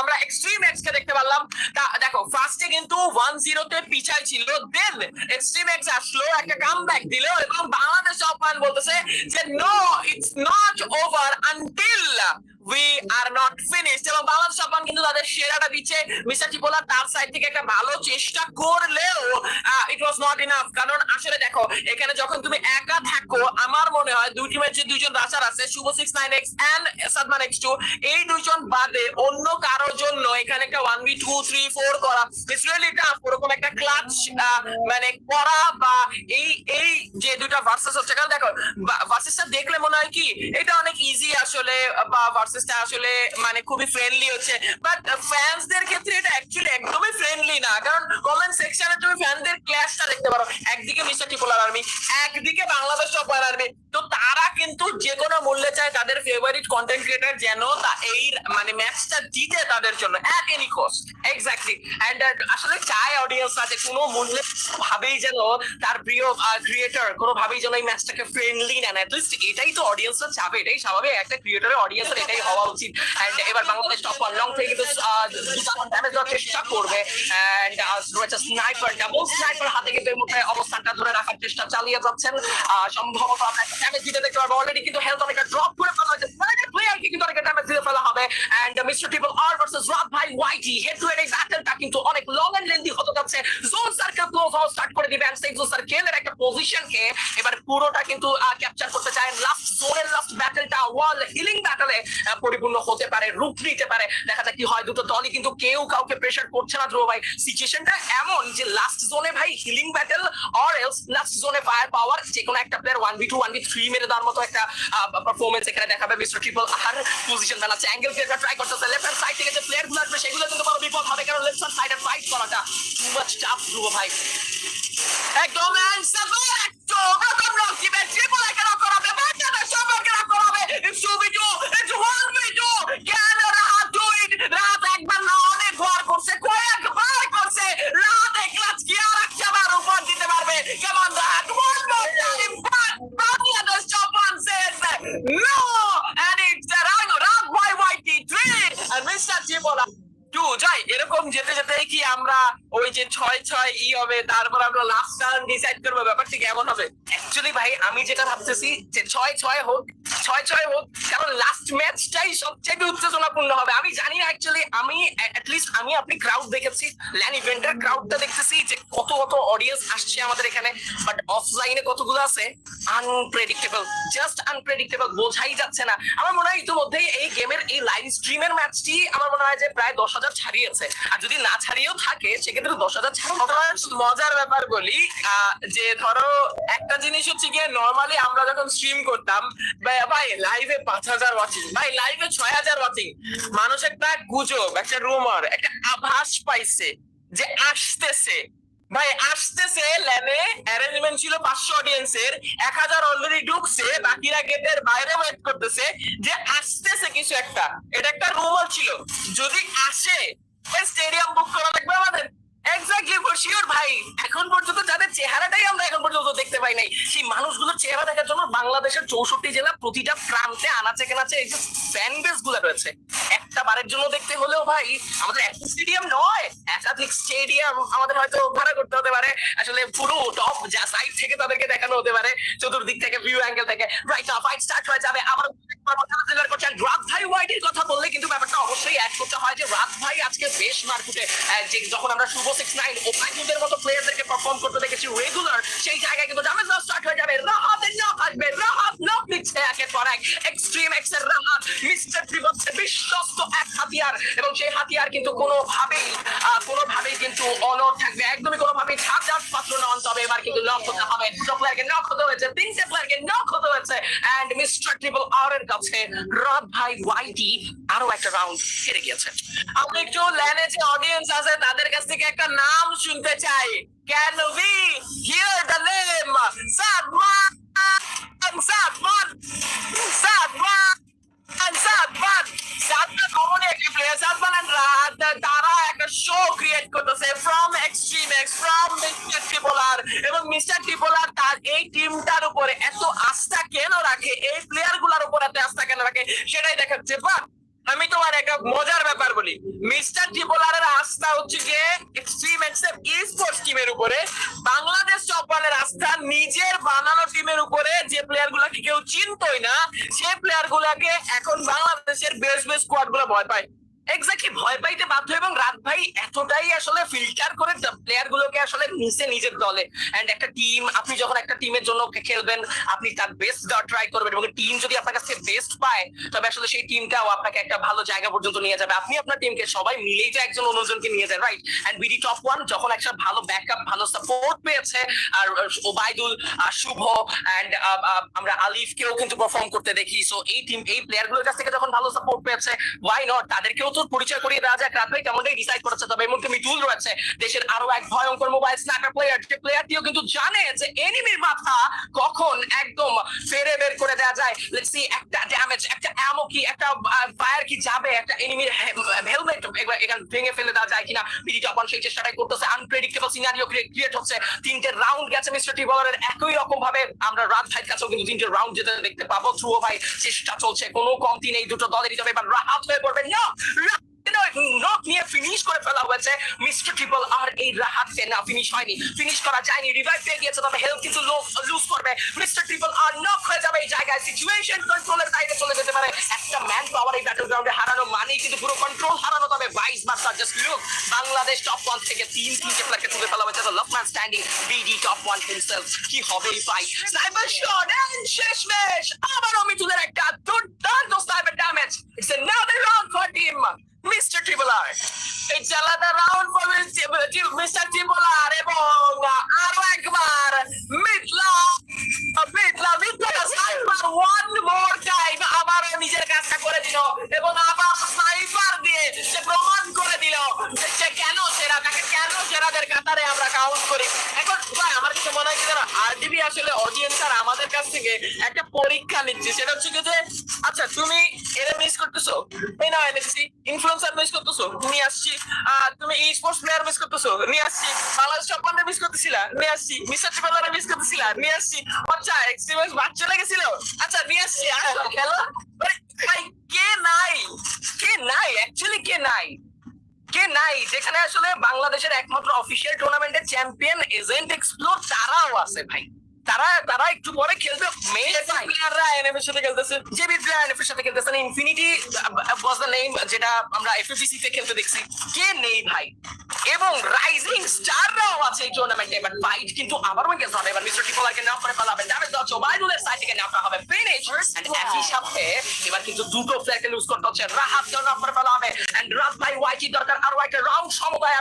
আমরা extreme x কে দেখতে পারলাম। তা দেখো ফার্স্টে কিন্তু ওয়ান জিরোতে পিছায় ছিল দেন এক্সট্রিম এক্স আসলো, একটা কাম ব্যাক দিল, এবং বাংলাদেশ অফমান বলতেছে যে no it's not over until we are not finished এবং বাংলাদেশ অফমান কিন্তু তাদের সেরাটা দিচ্ছে মিস্টার টিপোলা তার সাইড থেকে একটা ভালো চেষ্টা করলেও ইট ওয়াজ নট ইনাফ কারণ আসলে দেখো, এখানে যখন তুমি একা থাকো, আমার মনে হয় দুই টিমের যে দুইজন আছে, Shuvo six nine X and Sadman X two এই দুইজন বাদে অন্য কারোর জন্য এখানে একটা one B two three four করা ইটস রিয়েলি টাফ ওরকম একটা ক্লাচ মানে করা বা এই এই যে দুইটা ভার্সেস হচ্ছে। কারণ দেখো ভার্সেসটা দেখলে মনে হয় কি, এটা অনেক ইজি আসলে, বা ভার্সেসটা আসলে মানে খুবই ফ্রেন্ডলি হচ্ছে। বাট ফ্যান্সদের ক্ষেত্রে এটা অ্যাকচুয়ালি একদমই ফ্রেন্ডলি না। কারণ কমেন্ট সেকশনে তুমি ফ্যানদের ক্ল্যাশটা দেখতে পারো। একদিকে মিস্টার টিপোলার আর্মি একদিকে বাংলাদেশ টপার আর্মি তো কিন্তু যে কোনো মূল্যে চায় তাদের ফেভারিট কন্টেন্ট ক্রিয়েটর যেন এই মানে ম্যাচটা জিতে তাদের জন্য at any cost exactly and আসলে চায় অডিয়েন্স আছে কোনো মূল্যে ভাবেই যেন তার প্রিয় ক্রিয়েটর কোনো ভাবেই যেন এই ম্যাচটাকে ফ্রেন্ডলি নেন লিস্ট এটাই তো অডিয়েন্সরা চাবে এটাই স্বাভাবিক। একটা ক্রিয়েটরের অডিয়েন্সের এটাই হওয়া উচিত। এন্ড এবার বাংলাদেশ টপ ওয়ান লং থেকে কিন্তু চেষ্টা করবে। এন্ড রয়েছে স্নাইপার ডাবল স্নাইপার হাতে কিন্তু এই মুহূর্তে অবস্থানটা ধরে রাখার চেষ্টা চালিয়ে যাচ্ছেন। সম্ভবত আমরা ড্যামেজ দিতে দেখতে পারব। অলরেডি কিন্তু হেলথ অনেকটা ড্রপ করে ফেলা হয়েছে। প্লেয়ারকে কিন্তু অনেকটা ড্যামেজ দিয়ে ফেলা হবে। And mister triple R versus রাত ভাই ওয়াইটি হেড টু হেড ব্যাটলটা কিন্তু অনেক লং এন্ড লেন্দি হতে যাচ্ছে। জোন সার্কেল ক্লোজ হওয়া স্টার্ট করে দিবে। এন্ড সেই জোন সার্কেলের একটা পজিশনকে এবার পুরোটা কিন্তু ক্যাপচার করতে চায়। লাস্ট জোনের লাস্ট ব্যাটলটা ওয়াল হিলিং ব্যাটলে পরিপূর্ণ হতে পারে, রূপ নিতে পারে। দেখা যাক কি হয়। দুটো দলই কিন্তু কেউ কাউকে প্রেসার করছে না, ধ্রুব ভাই। সিচুয়েশনটা এমন যে লাস্ট জোনে ভাই healing battle or else last জোনে ফায়ার পাওয়ার যে কোনো একটা player one B two one B three মেরে দেওয়ার মতো একটা পারফরমেন্স এখানে দেখাবে মিস্টার ট্রিপল আর পজিশন বানাচ্ছে অ্যাঙ্গেল ক্লিয়ার ট্রাই করতেছে। লেফট সাইড থেকে যে প্লেয়ারগুলো আসবে, সেগুলো কিন্তু বড় বিপদ হবে, কারণ লেফট হ্যান্ড সাইডে ফাইট করাটা টু মাচ টাফ ধ্রুব ভাই। একদম অ্যান্সার একদম। প্রথম রক টিমে ট্রিপল এখানে করাবে বাচ্চাদের সম্পর্কে করাবে। It's two B two it's one B two can রাত ডু ইট রাত একবার না অনেক ঘর করছে কয়েকবার করছে রাত একলাচ কি আর একবার উপর দিতে পারবে কেমন রাত one more time but Bangladesh চপান says no and it's রাগ রাগ Y Y T 3 R mister জিবোলা to যাই এরকম যেতে যেতে কি আমরা ওই যে ছয় ছয় ই হবে তারপর আমরা লাস্ট টার্ন ডিসাইড করব ব্যাপারটা কেমন হবে অ্যাকচুয়ালি ভাই আমি যেটা যে ছয় ছয় হোক ছয় ছয় হোক কারণ লাস্ট ম্যাচটাই সবচেয়ে উত্তেজনাপূর্ণ হবে। আমি জানি না অ্যাকচুয়ালি আমি অ্যাটলিস্ট আমি আপনি ক্রাউড দেখেছি ল্যান ইভেন্টের ক্রাউডটা দেখতেছি যে কত কত অডিয়েন্স আসছে আমাদের এখানে বাট অফলাইনে কতগুলো আছে? আনপ্রেডিক্টেবল জাস্ট আনপ্রেডিক্টেবল বোঝাই যাচ্ছে না। আমার মনে হয় ইতিমধ্যেই এই গেমের এই লাইভ স্ট্রিমের ম্যাচটি আমার মনে হয় যে প্রায় দশ হাজার ছাড়িয়েছে। আর যদি না ছাড়িয়েও থাকে সেক্ষেত্রে দশ হাজার মজার ব্যাপার বলি আহ, যে ধরো একটা জিনিস হচ্ছে গিয়ে নর্মালি আমরা যখন স্ট্রিম করতাম। ভাই- লাইভে পাঁচ হাজার ওয়াচিং ভাই লাইভে ছয় হাজার ওয়াচিং মানুষ একটা গুজব, একটা রুমার একটা আভাস পাইছে যে আসতেছে। ভাই, আসতেছে ল্যানে অ্যারেঞ্জমেন্ট ছিল পাঁচশো অডিয়েন্সের এক হাজার অলরেডি ঢুকছে, বাকিরা গেটের বাইরে ওয়েট করতেছে যে আসতেছে কিছু একটা। এটা একটা রুমার ছিল। যদি আসে স্টেডিয়াম বুক করা লাগবে আমাদের এক্স্যাক্টলি ফর শিওর ভাই এখন পর্যন্ত যাদের চেহারাটাই আমরা এখন পর্যন্ত দেখতে পাই নাই সেই মানুষগুলোর চেহারা দেখার জন্য বাংলাদেশের চৌষট্টি জেলা প্রতিটা প্রান্তে আনাচে কেনাচে এই যে ফ্যান বেসগুলো রয়েছে। একটা বারের জন্য দেখতে হলেও ভাই, আমাদের একটা স্টেডিয়াম নয়, একাধিক স্টেডিয়াম আমাদের হয়তো ভাড়া করতে হতে পারে। আসলে পুরো টপ যা সাইড থেকে তাদেরকে দেখানো হতে পারে, চতুর্দিক থেকে ভিউ অ্যাঙ্গেল থেকে। রাইট ফাইট স্টার্ট হয়ে যাবে, আবার কথা বললে কিন্তু ব্যাপারটা অবশ্যই অ্যাড করতে হয় যে রাত ভাই আজকে বেশ মার্কেটে যে যখন আমরা শুভ সিক্স নাইন ও ফাইভদের মতো প্লেয়ারদেরকে পারফর্ম করতে দেখেছি রেগুলার সেই জায়গায় কিন্তু ড্যামেজ স্টার্ট হয়ে যাবে। রাহাতের নক আসবে, রাহাত নক দিচ্ছে একের পর এক। এক্সট্রিম এক্সের রাহাত মিস্টার ত্রিবত্সের বিশ্বস্ত এক হাতিয়ার। এবং সেই হাতিয়ার কিন্তু কোনোভাবেই কোনোভাবেই কিন্তু অনর থাকবে, একদমই কোনোভাবেই ঝাঁঝাট পাত্র নন। তবে এবার কিন্তু নক হতে হবে। দুটো প্লেয়ারকে নক হতে হয়েছে, তিনটে প্লেয়ারকে নক হতে হয়েছে। এন্ড মিস্টার ট্রিপল আর এর কাছে রাত ভাই ওয়াইটি আরও একটা রাউন্ড হেরে গিয়েছে। আমরা একটু ল্যানে যে অডিয়েন্স আছে, তাদের কাছ থেকে একটা নাম শুনতে চাই। Can we hear the name Sadman Sadman Sadman player তারা একটা শো ক্রিয়েট করতেছে from X from mister Tripler এবং মিস্টার ট্রিপোলার তার এই টিমটার উপরে এত আস্থা কেন রাখে? এই আস্থা কেন রাখে? সেটাই দেখাচ্ছে। বাট আমি তোমার একটা মজার ব্যাপার বলি। মিস্টার ট্রিপলারের আস্থা হচ্ছে যে এক্সট্রিম এক্সেপ ই টিমের উপরে। বাংলাদেশ চপালের আস্থা নিজের বানানো টিমের উপরে যে প্লেয়ার গুলাকে কেউ চিনতই না সেই প্লেয়ার গুলাকে এখন বাংলাদেশের বেস্ট বেস্ট স্কোয়াডগুলো ভয় পায়। এক্স্যাক্টলি ভয় পাইতে বাধ্য এবং রাত ভাই এতটাই আসলে ফিল্টার করে প্লেয়ার গুলোকে আসলে নিচে নিজের দলে। একটা টিম আপনি যখন একটা টিমের জন্য খেলবেন, আপনি তার বেস্ট ট্রাই করবেন এবং টিম যদি আপনার কাছে বেস্ট পায়, তবে আসলে সেই টিমটাও আপনাকে একটা ভালো জায়গা পর্যন্ত নিয়ে যাবে। আপনি আপনার টিমকে সবাই মিলেই একজন অন্যজনকে নিয়ে যায় রাইট বিডি টপ ওয়ান যখন একটা ভালো ব্যাকআপ ভালো সাপোর্ট পেয়েছে, আর ওবায়দুল শুভ এন্ড আমরা আলিফকেও কিন্তু পারফর্ম করতে দেখি। সো এই টিম এই প্লেয়ারগুলোর কাছ থেকে যখন ভালো সাপোর্ট পেয়েছে ওয়াই নট তাদেরকেও তো পরিচয় করিয়ে দেওয়া যাক, রাত ভাই কেমনটাই ডিসাইড করেছে, তবে এর মধ্যে মিটুল রয়েছে, দেশের আরও এক ভয়ঙ্কর মোবাইল স্ন্যাপার প্লেয়ার যে প্লেয়ারটিও কিন্তু জানে যে এনিমির মাথা কখন একদম ফেরে বের করে দেওয়া যায়। লেটস সি একটা ড্যামেজ একটা অ্যামো কি, একটা ফায়ার কি যাবে, একটা এনিমির হেলমেট এখানে ভেঙে ফেলে দেওয়া যায় কিনা? পিডি টপন সেই চেষ্টাটাই করতেছে আনপ্রেডিক্টেবল সিনারিও ক্রিয়েট হচ্ছে। তিনটে রাউন্ড গেছে মিস্টার টিবলারের একই রকম ভাবে আমরা রাত ভাইয়ের কাছেও কিন্তু তিনটে রাউন্ড যেতে দেখতে পাবো। থ্রু ভাই, চেষ্টা চলছে, কোনো কমতি নেই, দুটো দলেরই তবে এবার রাহাত হয়ে পড়বে। না নক নিয়ে ফিনিশ করে ফেলা হয়েছে। আর এই না ফিনিশ হয়নি। ফিনিশ করা যায়নি রিভাইভ পেয়ে গিয়েছে, তবে হেলথ কিছু লুজ করবে। মিস্টার ট্রিপল আর নক হয়ে যাবে এই জায়গায়। সিচুয়েশন কন্ট্রোলের চলে যেতে পারে। একটা ম্যান পাওয়ার এই ব্যাটল গ্রাউন্ডে হারানো কিন্তু পুরো কন্ট্রোল হারানো, তবে বাইশ মার্সার just look Bangladesh top one থেকে তিন তিনটে তুলে ফেলা হয়েছে। Standing BD top one himself কি হবে এই ফাইট স্নাইপার শট এন্ড শেষমেশ! আবারও একটা দুর্দান্ত sniper damage it's another round for team mister এই চালাটা রাউন্ড ফর মিস্টার ট্রিপলার এবং আরও একবার মিথলা মিটলা স্নাইপার ওয়ান মোর টাইম আবার নিজের কাজটা করে দিল। মনে আরটিভি আসলে অডিয়েন্স আর আমাদের কাছ থেকে একটা পরীক্ষা নিচ্ছে। সেটা হচ্ছে যে আচ্ছা তুমি এরা মিস করতেছো? এই না এনেছি ইনফ্লুয়েন্সার মিস করতেছো? নিয়ে আসছি। তুমি ই স্পোর্টস প্লেয়ার মিস করতেছো? নিয়ে আসছি। বাংলাদেশ ওয়ানটা মিস করতেছিলা? নিয়ে আসছি। মিস্টার ট্রিপলারে মিস করতেছিলা? নিয়ে আসছি। আচ্ছা এক্সপিরিয়েন্স বাচ্চা লেগেছিল আচ্ছা নিয়ে আসছি। আসো, খেলো। ভাই কে নাই? কে নাই? অ্যাকচুয়ালি কে নাই? কে নাই? যেখানে আসলে বাংলাদেশের একমাত্র অফিসিয়াল টুর্নামেন্টের চ্যাম্পিয়ন এজেন্ট এক্সপ্লোর তারাও আছে ভাই। তারা তারা একটু পরে খেলবে। প্লেয়াররা এনএফ এর সাথে খেলতেছে। জেবি প্লেয়ার এনএফ এর সাথে খেলতেছে। ইনফিনিটি ওয়াজ দ্য নেম যেটা আমরা এফএফসি তে খেলতে দেখছি। কে নেই ভাই? এবং রাইজিং স্টাররাও আছে এই টুর্নামেন্টে বাট ফাইট কিন্তু আবারও গেছে। হবে এবার মিস্টার টিপলারকে নাও করে ফেলাবে। ড্যামেজ দেওয়া ওবাইদুলের সাইড থেকে নাওটা হবে। ফিনিশ এন্ড একই সাথে এবার কিন্তু দুটো প্লেয়ারকে লুজ করতে হচ্ছে। রাহাত নাও করে ফেলা হবে এন্ড ভাই ওয়াইটি দরকার। আরও একটা রাউন্ড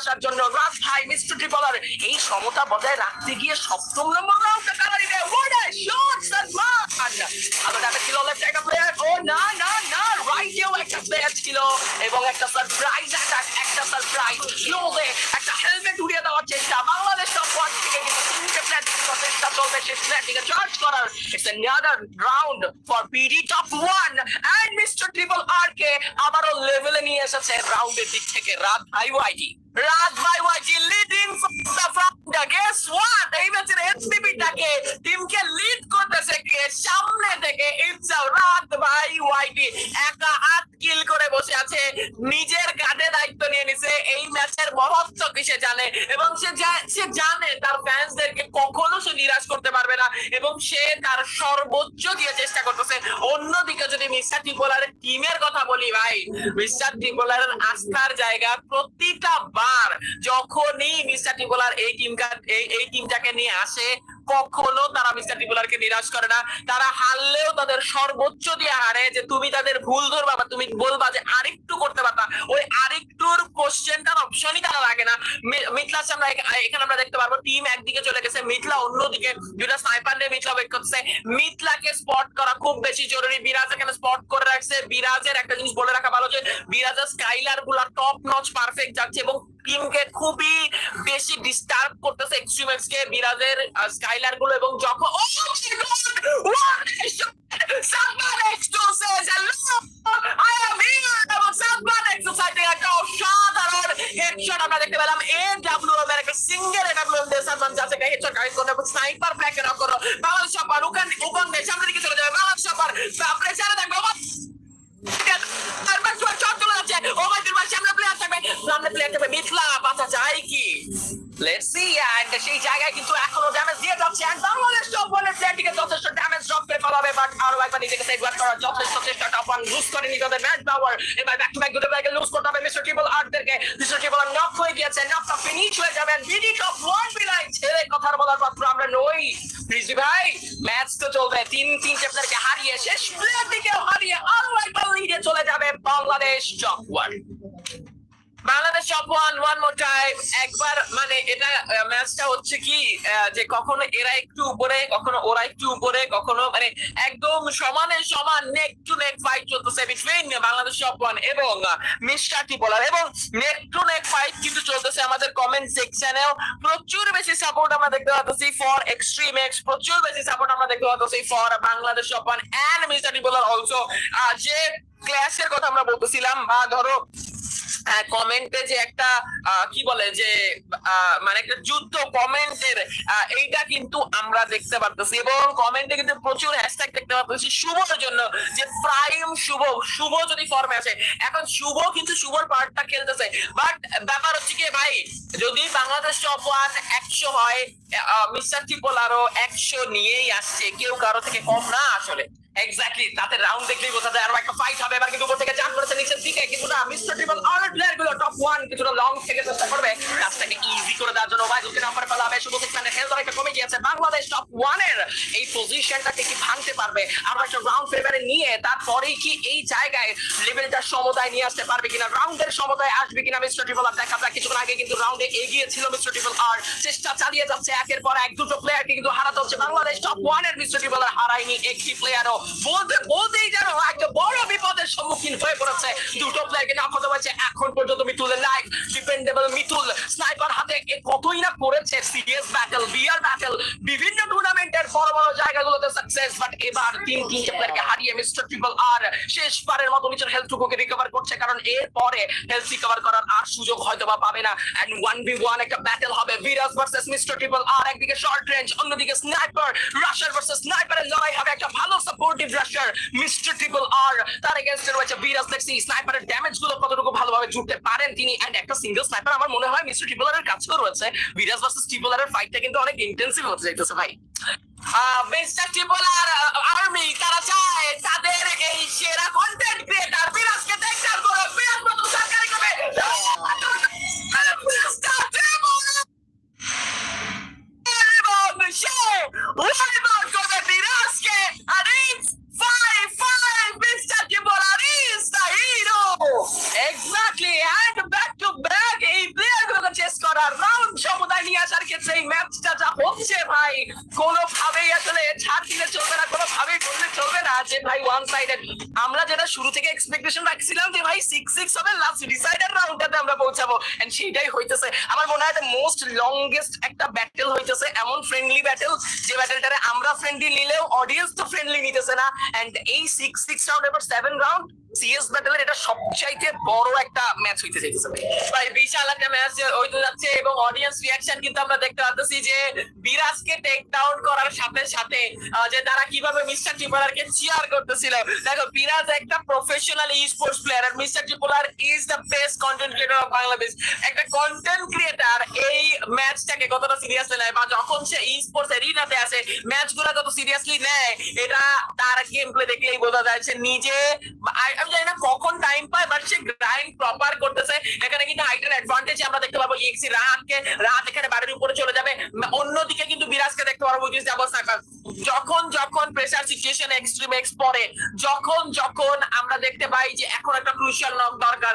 আসার জন্য রাত ভাই, মিস্টার ট্রিপলার এই সমতা বজায় রাখতে গিয়ে সপ্তম নম্বর রাউন্ডটা কারা দিবে হোয়াট আ শট সালমান ভালো ড্যামেজ ছিল লেফট একটা প্লেয়ার ও, না না না রাইটেও একটা প্লেয়ার ছিল। এবং একটা সারপ্রাইজ অ্যাটাক একটা সারপ্রাইজ স্লোতে একটা হেলমেট উড়িয়ে দেওয়ার চেষ্টা। বাংলাদেশ টপ ওয়ান থেকে কিন্তু তিনটে প্লেয়ার চেষ্টা চলবে। সেই প্লেয়ারটিকে চার্জ করার। It's another round for PD top one and Mr. R কে আবারও লেভেলে নিয়ে এসেছে রাউন্ডের দিক থেকে রাত ভাই রাত ভাই YT leading the front guess what এই ম্যাচের এসপিপিটাকে টিমকে লিড করতেছে কে? সামনে থেকে ইটস রাত ভাই ওয়াইটি একা হাত কিল করে বসে আছে। নিজের কাঁধে দায়িত্ব নিয়ে নিছে। এই ম্যাচের মহত্ব কি সে জানে? এবং সে সে জানে তার ফ্যান্সদেরকে কখনো সে নিরাশ করতে পারবে না। এবং সে তার সর্বোচ্চ দিয়ে চেষ্টা করতেছে। অন্যদিকে যদি মিস্টার টিপোলারের টিমের কথা বলি ভাই, মিস্টার টিপোলারের আস্থার জায়গা প্রতিটা বার যখনই মিস্টার টিপোলার এই টিমটা এই টিমটাকে নিয়ে আসে, কখনো তারা মিস্টার টিপোলারকে নিরাশ করে না। তারা হারলেও তাদের সর্বোচ্চ দিয়ে হারে যে তুমি তাদের ভুল ধরবা বা তুমি বলবা যে আরেকটু করতে পারতা, ওই আরেকটুর কোশ্চেনটার অপশনই তারা লাগে না। মিথলা আমরা এখানে আমরা দেখতে পারব টিম একদিকে চলে গেছে, মিথলা অন্যদিকে। দুটা স্নাইপার নিয়ে মিথলা ওয়েট করছে মিথলাকে স্পট করা খুব বেশি জরুরি। বিরাজ এখানে স্পট করে রাখছে। বিরাজের একটা জিনিস বলে রাখা ভালো যে, বিরাজের স্কাইলারগুলা টপ নচ পারফেক্ট যাচ্ছে এবং টিমকে খুবই বেশি ডিস্টার্ব করতেছে এক্সট্রিমেক্স কে বিরাজের স্কাইলারগুলো এবং যখন ও Salman X two says I am here এবং সালমান এক্সটু সাইডে একটা অসাধারণ হেডশট আমরা দেখতে পেলাম। এ ডাব্লিউ এর একটা সিঙ্গেল ডাব্লিউ এম দিয়ে সালমান যাচ্ছে। হেডশট কাইট করে এবং স্নাইপার ব্ল্যাক এর করো বাংলাদেশ উকান উকান দেশ সামনে দিকে চলে যাবে। বাংলাদেশ সবার প্রেসারে প্ল্যানে প্লেয়ার টেপে মিথলা, বাঁচা যায় কি? লেটস সি এন্ড সেই জায়গায় কিন্তু এখনও ড্যামেজ দিয়ে যাচ্ছে এন্ড বাংলাদেশ টপ ওয়ানের প্লেয়ারটিকে যথেষ্ট ড্যামেজ ড্রপ করে ফেলাবে বাট আরও একবার নিজেকে সেভ করার যথেষ্ট চেষ্টা টপ ওয়ান লুজ করে নিজেদের ম্যাচ পাওয়ার এবার ব্যাক টু ব্যাক দুটো ব্যাগে লুজ করতে হবে মিস্টার টিবল আটদেরকে মিস্টার টিবল নক হয়ে গিয়েছে নকটা ফিনিশ হয়ে যাবেন বিডি টপ ওয়ান বিলাই ছেলে কথার বলার মাত্র আমরা নই। রিজি ভাই ম্যাচ তো চলবে, তিন তিন চ্যাপ্টারকে হারিয়ে শেষ প্লেয়ারটিকে হারিয়ে আরও একবার লিডে চলে যাবে Bangladesh top world Bangladesh top one one more time একবার মানে এটা ম্যাচটা হচ্ছে কি যে কখনো এরা একটু উপরে, কখনো ওরা একটু উপরে, কখনো মানে একদম সমানে সমান নেক টু নেক ফাইট চলতেছে বিটুইন বাংলাদেশ টপ ওয়ান এবং মিস্টার টিপলার এবং নেক টু নেক ফাইট কিন্তু চলতেছে আমাদের কমেন্ট সেকশনেও প্রচুর বেশি সাপোর্ট আমরা দেখতে পাচ্ছি ফর এক্সট্রিম এক্স প্রচুর বেশি সাপোর্ট আমরা দেখতে পাচ্ছি for Bangladesh top one and mister Tipler also যে ক্লাসের কথা আমরা বলতেছিলাম, বা ধরো কমেন্টে যে একটা কি বলে যে মানে একটা যুদ্ধ কমেন্টের এইটা কিন্তু আমরা দেখতে পারতেছি। এবং কমেন্টে কিন্তু প্রচুর হ্যাশট্যাগ দেখতে পারতেছি। শুভর জন্য যে প্রাইম শুভ শুভ যদি ফর্মে আছে এখন শুভ কিন্তু শুভর পার্টটা খেলতেছে। বাট ব্যাপার হচ্ছে কি ভাই, যদি বাংলাদেশ টপ ওয়ান একশো হয় মিস্টার ট্রিপল আরও একশো নিয়েই আসছে, কেউ কারও থেকে কম না আসলে। এক্স্যাক্টলি তাতে রাউন্ড দেখলেই বোঝা যায় আরও একটা ফাইট হবে। এবার কিন্তু উপর থেকে জাম্প করেছে নিচের দিকে। না মিস্টার ট্রিপল আর প্লেয়ারগুলো টপ ওয়ান কিছুটা লং থেকে চেষ্টা করবে। কাজটাকে ইজি করে দেওয়ার জন্য ওয়াইজ উঠে নাম্বার ফেলা হবে। শুধু সেখানে হেলথ অনেকটা কমে গিয়েছে। বাংলাদেশ টপ ওয়ানের এই পজিশনটাকে কি ভাঙতে পারবে? আরও একটা রাউন্ড ফেভারে নিয়ে তারপরেই কি এই জায়গায় লেভেলটার সমতায় নিয়ে আসতে পারবে কিনা? রাউন্ডের সমতায় আসবে কিনা মিস্টার ট্রিপল আর দেখা যাক, কিছুক্ষণ আগে কিন্তু রাউন্ডে এগিয়ে ছিল মিস্টার ট্রিপল আর চেষ্টা চালিয়ে যাচ্ছে, একের পর এক দুটো প্লেয়ারকে কিন্তু হারাতে হচ্ছে। বাংলাদেশ টপ ওয়ানের মিস্টার ট্রিপল আর হারায়নি একটি প্লেয়ারও বলতে বলতেই যেন একটা বড় বিপদের সম্মুখীন হয়ে পড়েছে। দুটো প্লেয়ারকে না হতে হয়েছে এখন পর্যন্ত মিতুলের লাইফ ডিপেন্ডেবল মিতুল। স্নাইপার হাতে কতই না করেছে সিরিয়াস ব্যাটল বিয়ার ব্যাটল বিভিন্ন বড় বড় জায়গাগুলোতে সাকসেস বাট এবার তিন হারিয়ে মিস্টার ট্রিপল আর শেষবারের মতো নিজের রিকভার করছে, কারণ এরপরে হেলথ রিকভার করার আর সুযোগ হয়তো বা পাবে না। এন্ড ওয়ান বি ওয়ান একটা ব্যাটল হবে বিরাজ ভার্সেস মিস্টার আর একদিকে শর্ট রেঞ্জ অন্যদিকে স্নাইপার রাশার ভার্সেস লড়াই হবে, একটা ভালো সাপোর্টিভ রাশার মিস্টার ট্রিপল আর তার এগেনস্টে রয়েছে স্নাইপারের ড্যামেজগুলো কতটুকু ভালোভাবে জুটতে পারেন তিনি এন্ড একটা সিঙ্গেল স্নাইপার আমার মনে হয় মিস্টার ট্রিপল এর কাছেও রয়েছে ভার্সেস ট্রিপল এর ফাইটটা কিন্তু অনেক ইন্টেন্সিভ হতে যাইতেছে ভাই। মিস্টার তারা চায় তাদের এই সেরা কন্টেন্ট ক্রিয়েটার বিরাজকে দেখতে করে বিরাজ মতো শুরু থেকে এক্সপেকটেশন রাখছিলাম যে ভাই সিক্স সিক্স হবে লাস্ট ডিসাইডার রাউন্ডটাতে আমরা পৌঁছাবো। এন্ড সেটাই হইতেছে। আমার মনে হয় মোস্ট লংগেস্ট একটা ব্যাটেল হইতেছে, এমন ফ্রেন্ডলি ব্যাটেল যে ব্যাটেলটারে আমরা ফ্রেন্ডলি নিলেও অডিয়েন্স তো ফ্রেন্ডলি নিতেছে না। এন্ড এই সিক্স সিক্স রাউন্ড এবার সেভেন রাউন্ড সিএস ব্যাটেলের এটা সবচাইতে বড় একটা ম্যাচ হইতে চাইতেছে ভাই। বিশাল একটা ম্যাচ হইতে যাচ্ছে এবং অডিয়েন্স রিয়াকশন কিন্তু আমরা দেখতে পাচ্ছি যে বিরাজকে টেক ডাউন করার সাথে সাথে যে তারা কীভাবে মিস্টার টিপলারকে চিয়ার করতেছিল। দেখো, বিরাজ একটা professional E sports player R mister Tripler is the best content creator of Bangladesh একটা কন্টেন্ট ক্রিয়েটার ম্যাচটাকে কতটা সিরিয়াসলি নেয় বা যখন সে ই স্পোর্টস এরিনাতে আসে ম্যাচগুলো কত সিরিয়াসলি নেয়, এটা তার গেম প্লে দেখলেই বোঝা যায়। সে নিজে আমি জানি না কখন টাইম পায় বাট সে গ্রাইন্ড প্রপার করতেছে। এখানে কিন্তু হাইটের অ্যাডভান্টেজ আমরা দেখতে পাবো ইএক্সি রাতকে রাত এখানে বাড়ির উপরে চলে যাবে। অন্যদিকে কিন্তু বিরাজকে দেখতে পারব যে সাকার যখন যখন প্রেসার সিচুয়েশন এক্সট্রিম এক্স পরে যখন যখন আমরা দেখতে পাই যে এখন একটা ক্রুশিয়াল নক দরকার।